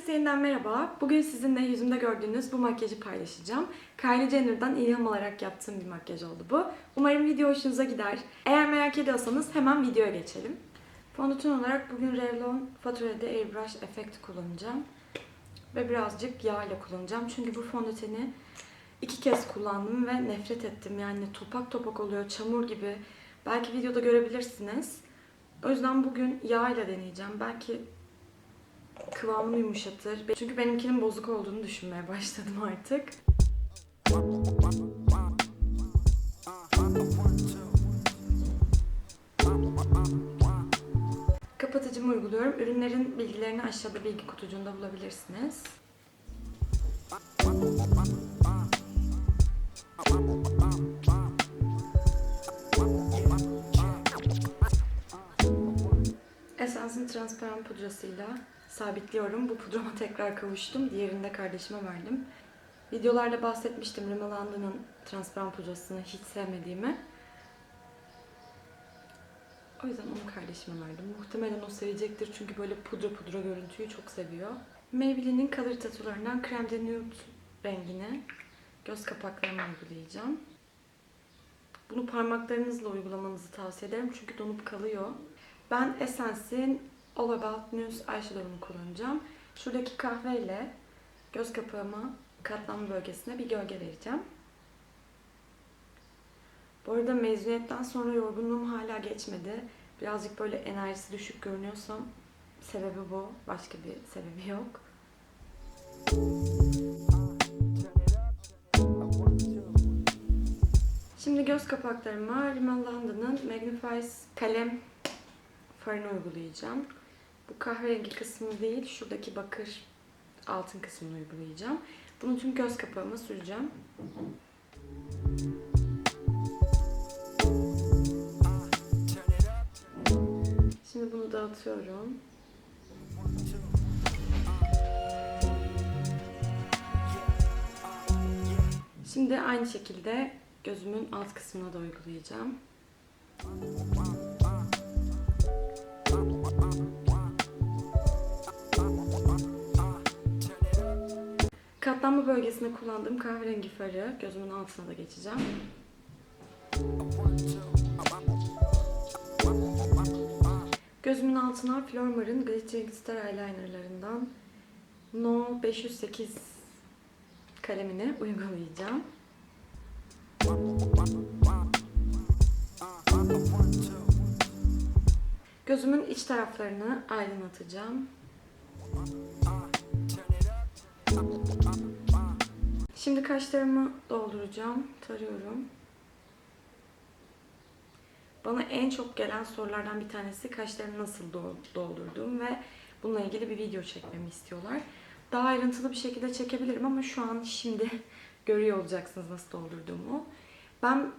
Herkese yeniden merhaba. Bugün sizinle yüzümde gördüğünüz bu makyajı paylaşacağım. Kylie Jenner'dan ilham alarak yaptığım bir makyaj oldu bu. Umarım video hoşunuza gider. Eğer merak ediyorsanız hemen videoya geçelim. Fondöten olarak bugün Revlon Faturede Airbrush Effect kullanacağım. Ve birazcık yağ ile kullanacağım. Çünkü bu fondöteni iki kez kullandım ve nefret ettim. Yani topak topak oluyor, çamur gibi. Belki videoda görebilirsiniz. O yüzden bugün yağ ile deneyeceğim. Belki kıvamını yumuşatır. Çünkü benimkinin bozuk olduğunu düşünmeye başladım artık. Kapatıcımı uyguluyorum. Ürünlerin bilgilerini aşağıda bilgi kutucuğunda bulabilirsiniz. Essence'in transparan pudrasıyla sabitliyorum. Bu pudrama tekrar kavuştum. Diğerini de kardeşime verdim. Videolarda bahsetmiştim Rimmel London'ın transparan pudrasını hiç sevmediğimi. O yüzden onu kardeşime verdim. Muhtemelen o sevecektir çünkü böyle pudra pudra görüntüyü çok seviyor. Maybelline'in Color Tattoo'larından Creme de Nude rengini göz kapaklarıma uygulayacağım. Bunu parmaklarınızla uygulamanızı tavsiye ederim çünkü donup kalıyor. Ben Essence'in All About News eyeshadow'unu kullanacağım. Şuradaki kahveyle göz kapağıma katlanma bölgesine bir gölge vereceğim. Bu arada mezuniyetten sonra yorgunluğum hala geçmedi. Birazcık böyle enerjisi düşük görünüyorsam sebebi bu. Başka bir sebebi yok. Şimdi göz kapaklarıma Rimmel London'ın Magnifies kalem farını uygulayacağım. Bu kahverengi kısmı değil, şuradaki bakır altın kısmını uygulayacağım. Bunu tüm göz kapağıma süreceğim. Şimdi bunu dağıtıyorum. Şimdi aynı şekilde gözümün alt kısmına da uygulayacağım. Katlanma bölgesinde kullandığım kahverengi farı gözümün altına da geçeceğim. Gözümün altına Flormar'ın Glittering Star Eyelinerlarından No 508 kalemini uygulayacağım. Gözümün iç taraflarını aydınlatacağım. Şimdi kaşlarımı dolduracağım. Tarıyorum. Bana en çok gelen sorulardan bir tanesi kaşlarımı nasıl do- doldurduğum ve bununla ilgili bir video çekmemi istiyorlar. Daha ayrıntılı bir şekilde çekebilirim ama şu an şimdi görüyor olacaksınız nasıl doldurduğumu. Ben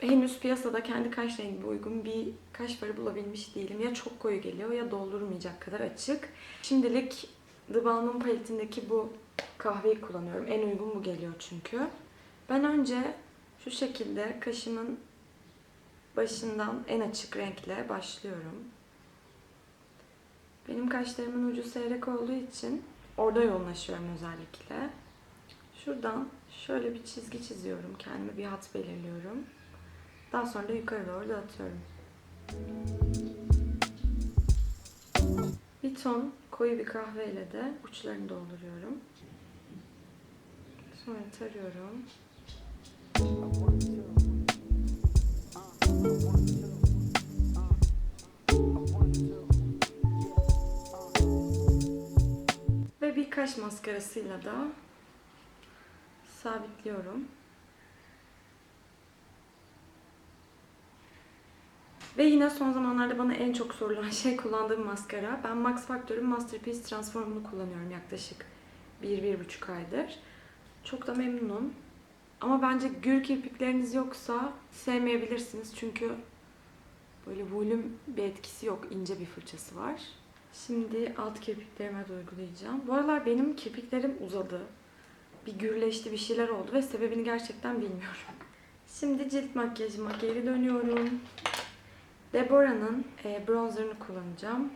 henüz piyasada kendi kaş rengime uygun bir kaş farı bulabilmiş değilim. Ya çok koyu geliyor ya doldurmayacak kadar açık. Şimdilik The Balmain paletindeki bu kahveyi kullanıyorum. En uygun bu geliyor çünkü. Ben önce şu şekilde kaşımın başından en açık renkle başlıyorum. Benim kaşlarımın ucu seyrek olduğu için orada yoğunlaşıyorum özellikle. Şuradan şöyle bir çizgi çiziyorum. Kendime bir hat belirliyorum. Daha sonra da yukarı doğru dağıtıyorum. Bir ton koyu bir kahveyle de uçlarını dolduruyorum. Sonra tarıyorum. Ve bir kaş maskarasıyla da sabitliyorum. Ve yine son zamanlarda bana en çok sorulan şey kullandığım maskara. Ben Max Factor'ın Masterpiece Transform'unu kullanıyorum yaklaşık 1-1,5 aydır. Çok da memnunum. Ama bence gül kirpikleriniz yoksa sevmeyebilirsiniz. Çünkü böyle volüm bir etkisi yok. ince bir fırçası var. Şimdi alt kirpiklerime de uygulayacağım. Bu aralar benim kirpiklerim uzadı. Bir gürleşti, bir şeyler oldu ve sebebini gerçekten bilmiyorum. Şimdi cilt makyajıma geri dönüyorum. Deborah'nın e, bronzerını kullanacağım.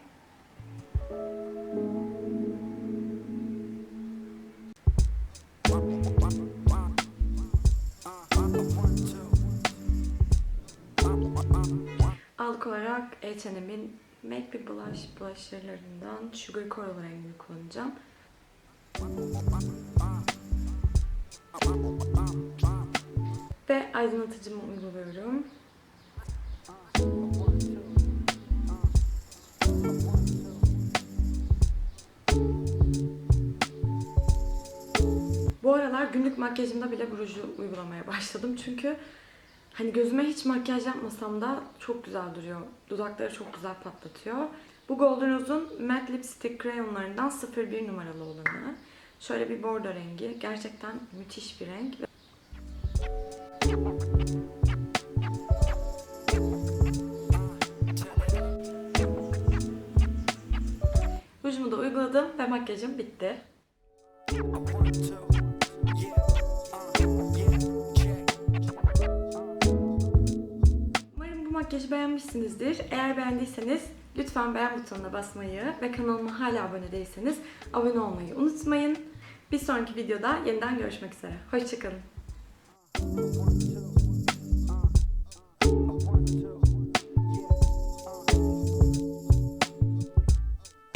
Aldık olarak H&M'in Make bir Blush blusherlarından Sugar Coral rengini kullanacağım. Ve aydınlatıcımı uyguluyorum. Günlük makyajımda bile bu ruju uygulamaya başladım. Çünkü hani gözüme hiç makyaj yapmasam da çok güzel duruyor. Dudakları çok güzel patlatıyor. Bu Golden Rose'un Matte Lipstick Crayonlarından 01 numaralı olanı. Şöyle bir bordo rengi. Gerçekten müthiş bir renk. Rujumu da uyguladım ve makyajım bitti. Makyajı beğenmişsinizdir. Eğer beğendiyseniz lütfen beğen butonuna basmayı ve kanalıma hala abone değilseniz abone olmayı unutmayın. Bir sonraki videoda yeniden görüşmek üzere. Hoşçakalın.